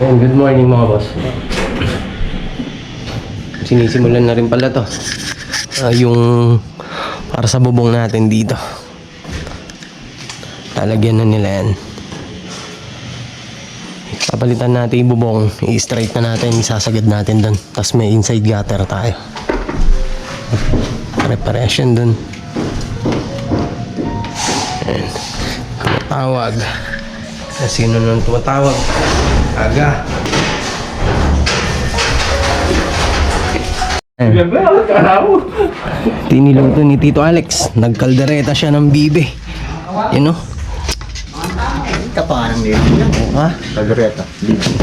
Ayan, good morning mga boss. Sinisimulan na rin pala to. Ah, yung para sa bubong natin dito. Lalagyan na nila yan. Papalitan natin yung bubong. I-straight na natin. Isasagad natin doon. Tapos may inside gutter tayo. Preparation doon. Ayan. Tumatawag. Sino nung tumatawag? Aga. Ayan. Tiniluto ni Tito Alex. Nagkaldereta siya ng bibe. Yun o. Ka pa ng nila. Ha? Kagureta.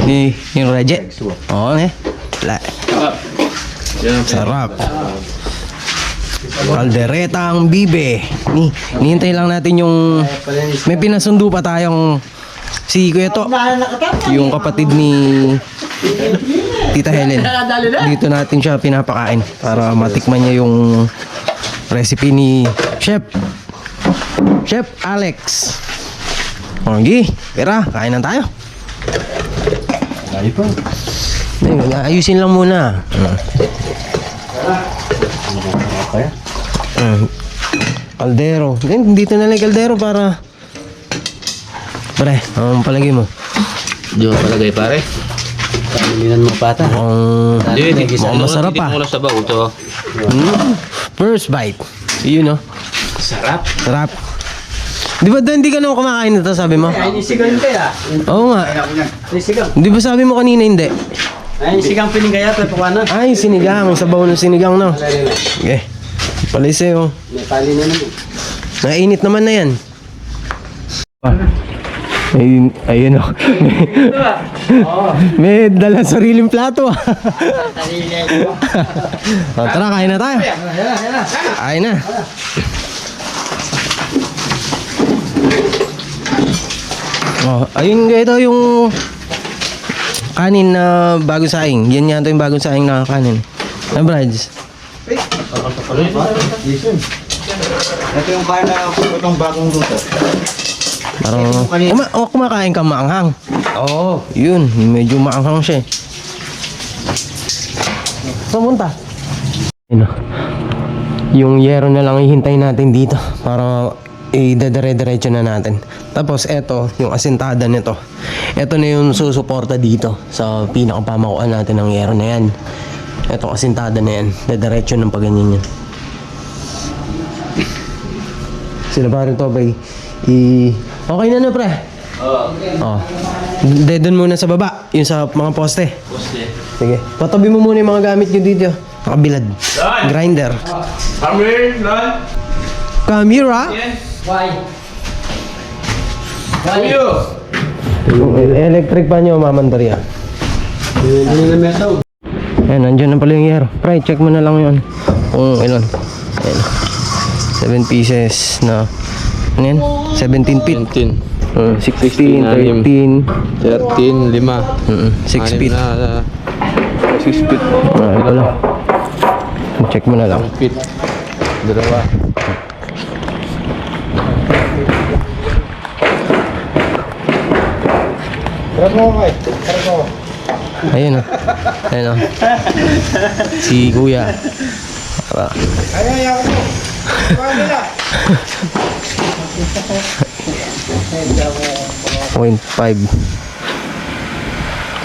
Ni, yung Reje. Oo eh. La. Sarap. Kaldereta ang bibe. Ni, nihintay lang natin yung... May pinasundo pa tayong... Si Kuya To. Yung kapatid ni... Tita Helen. Dito natin siya pinapakain para matikman niya yung recipe ni Chef. Chef Alex. Ongi, pera, kain na tayo. Ay pa. Ayun, Ayusin lang muna. Uh, kaldero. Dito na lang kaldero para... Pre, ang palagay mo. Diyo palagay pare. Pamilinan mo pata. Ang Hindi, mukhang masarap ah. Hindi mo lang sabaw ito. Mm, first bite. Yun no. Sarap. Sarap. Di ba doon hindi ka naman kumakain nito sabi mo? Ay, nisigang kaya. Oo nga. Nisigang. Di ba sabi mo kanina hindi? Ay, nisigang piling kaya. Pero paano? Ay, sinigang. Sabaw ng sinigang no. Okay. Palise oh. May pali na naman. Nainit naman na yan. Ayun, ayun oh. May dala sariling plato ah. oh, tara, kain na tayo. Kain na. Oh, ayun ito yung kanin na bagong saing. Yan yata yung bagong saing na kanin. Na Brads? Ito yung kaya na bagong luto. Parang, kuma oh, kumakain ka maanghang. Oo, oh, yun. Medyo maanghang siya eh. Saan punta? Yun oh. Yung yero na lang ihintayin natin dito para idadire-diretso na natin. Tapos eto, yung asintada nito. Ito na yung susuporta dito sa pinakapamakuan natin ng yero na yan. Etong asintada na yan. Dadiretso ng paganyan yan. Sila pa rin to, bay. I... Okay na na, pre. Oo. Oh. Dedon muna sa baba. Yung sa mga poste. Poste. Sige. Patabi mo muna yung mga gamit nyo dito. Nakabilad. Grinder. Hammer, lan. Camera. Why? Kuyo. Yung electric pa nyo, mamandar yan. Ano na meso? Ayan, nandiyan na pala yung yero. Pre, check mo na lang yun. Kung ilan. Ayan. 7 pieces na... Ano yan? 17 feet. 17. Uh, 16, 13, 13, 5. mm, 6 feet. Na, 6 feet. Ah, ito lang. Check mo na lang. feet. Dalawa. Tara mo kay. Tara mo. Ayun o. Ayun o. Si Kuya. Ay, ay, ako mo. Paano nila? Point five.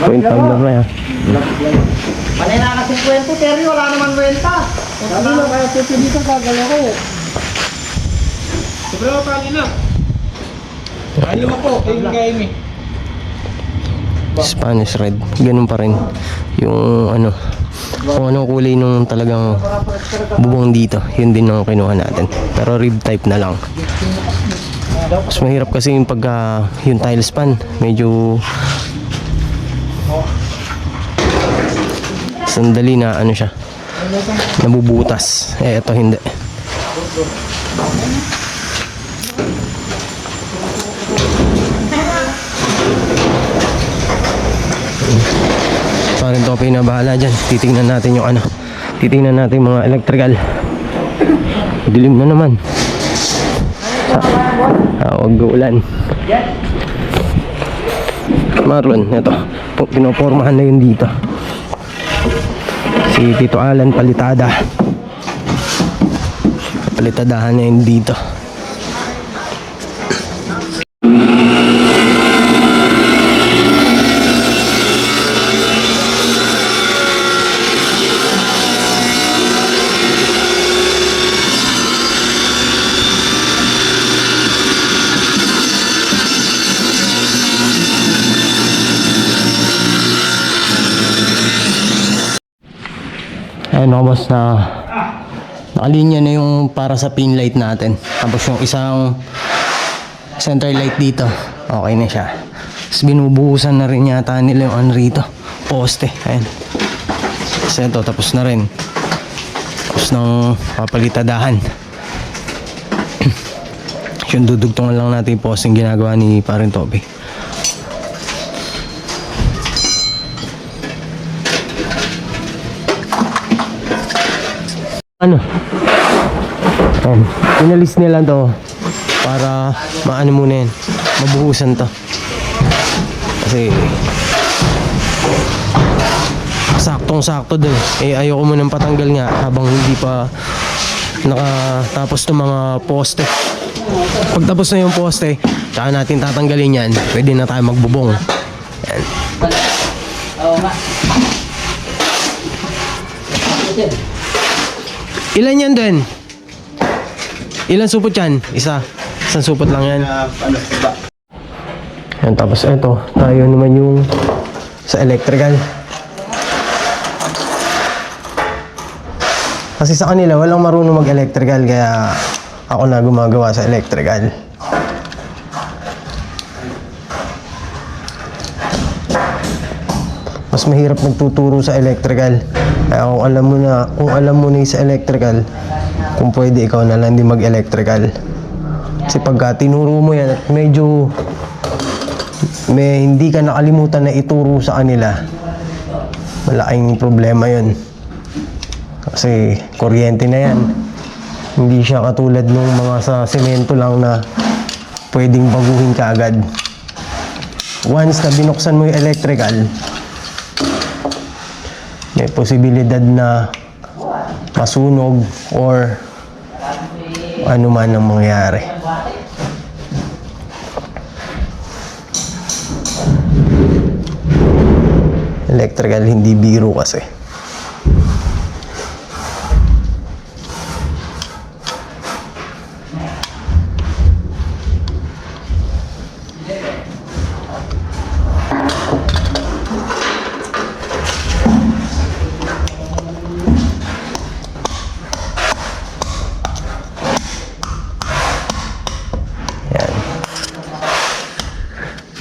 Point five lang na yan. Panay na kasi kwento, Terry. Wala naman kwenta. Sabi mo, kaya kwento dito, gagalaw ko. Sobrang pali na. Ano mo po? King Gaimi. Spanish red. Ganun pa rin. Yung ano. Kung anong kulay nung talagang bubong dito. Yun din ang kinuha natin. Pero rib type na lang. Mas mahirap kasi yung pagka yung tile span. Medyo sandali na ano siya. Nabubutas. Eh, ito hindi. Parang to pinabahala dyan. Titingnan natin yung ano. Titingnan natin yung mga electrical. Dilim na naman. Ah, ah, wag ulan. Marlon, ito. Po- Pinopormahan na yun dito. Si Tito Alan Palitada. Palitadahan na yun dito. Boss na nakalinya na yung para sa pin light natin. Tapos yung isang center light dito, okay na siya. Tapos binubuhusan na rin yata nila yung ano rito, poste. Ayun. Tapos ito, tapos na rin. Tapos ng papalitadahan. yung dudugtungan lang natin yung poste ginagawa ni Parin Toby. Ano? Ayan. Pinalis nila to para maano muna yan. Mabuhusan to. Kasi saktong sakto din eh ayoko munang patanggal nga habang hindi pa nakatapos ng mga poste. Pag tapos na yung poste tsaka natin tatanggalin yan. Pwede na tayo magbubong. Yan Ilan yan din? Ilan supot yan? Isa. Isang supot lang yan. Yan, tapos eto, tayo naman yung sa electrical. Kasi sa kanila, walang marunong mag-electrical, kaya ako na gumagawa sa electrical. Mas mahirap magtuturo sa electrical. Kaya kung alam mo na, kung alam mo na sa electrical, kung pwede ikaw na lang din mag-electrical. Kasi pagka tinuro mo yan at medyo may hindi ka nakalimutan na ituro sa kanila, malaking problema yun. Kasi kuryente na yan. Hindi siya katulad nung mga sa semento lang na pwedeng baguhin ka agad. Once na binuksan mo yung electrical, may posibilidad na masunog or ano man ang mangyari. Electrical hindi biro kasi.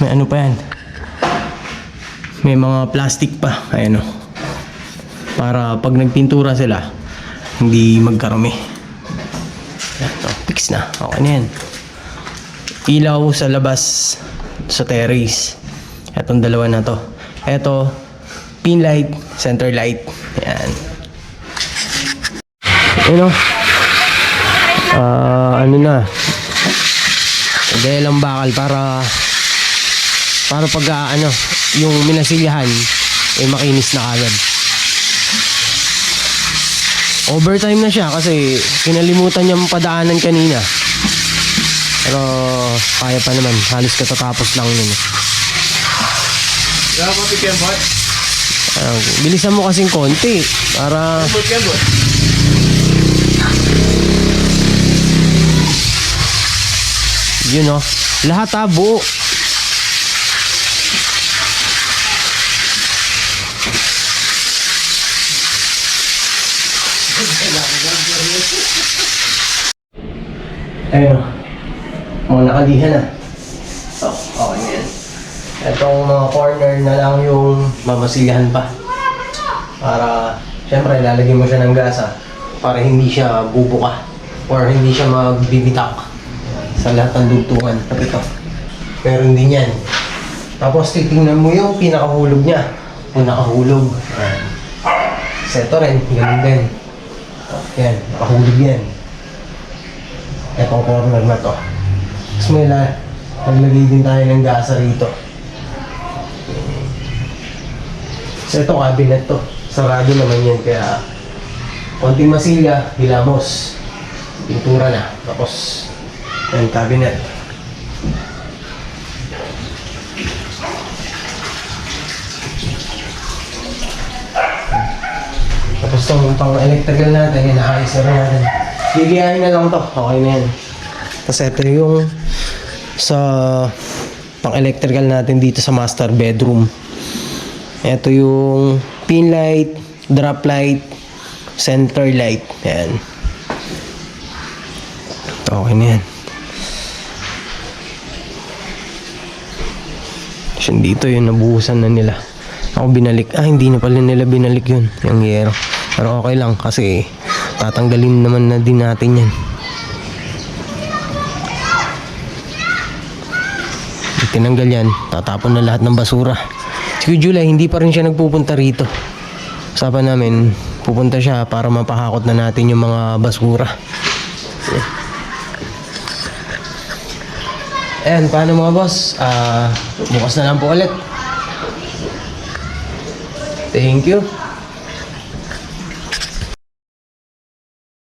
May ano pa yan. May mga plastic pa. Ayan o. Para pag nagpintura sila, hindi magkarami. Yan, to, fix na. Okay na yan. Ilaw sa labas sa terrace. Etong dalawa na to. Eto, pin light, center light. Yan. Ano? Ah, ano na? Dahil ang bakal para para pag ah, ano, yung minasilyahan eh makinis na agad. Overtime na siya kasi kinalimutan niyang padaanan kanina. Pero kaya pa naman, halos katatapos lang nun. Kaya mo mo? Ah, bilisan mo kasing konti para Tigyan mo? yun oh. Lahat ha, buo. Ayun oh. Mga nakalihan na. Oh, okay na yan. Itong mga corner na lang yung mamasigahan pa. Para, syempre, lalagyan mo siya ng gasa para hindi siya bubuka or hindi siya magbibitak sa lahat ng dugtungan. Ito. Meron din yan. Tapos titingnan mo yung pinakahulog niya. Kung nakahulog. Ayan. Sa ito rin, ganun din. Yan, nakahulog yan. Itong corner na to. Tapos may la, maglagay din tayo ng gasa rito. So ito cabinet to. Sarado naman yan kaya konting masilya, hilamos. Pintura na. Tapos, yan cabinet. Itong pang electrical natin, inaayos na rin natin. Gigiyahin na lang to. Okay na yan. Tapos ito yung sa pang electrical natin dito sa master bedroom. Ito yung pin light, drop light, center light. Ayan. Okay na yan. Yun dito yung nabuhusan na nila. Ako binalik. Ah, hindi na pala nila binalik yun. Yung yero. Pero okay lang kasi tatanggalin naman na din natin yan. Tinanggal yan, tatapon na lahat ng basura. Si July, hindi pa rin siya nagpupunta rito. Usapan namin, pupunta siya para mapahakot na natin yung mga basura. Ayan, paano mga boss? Ah, bukas na lang po ulit. Thank you.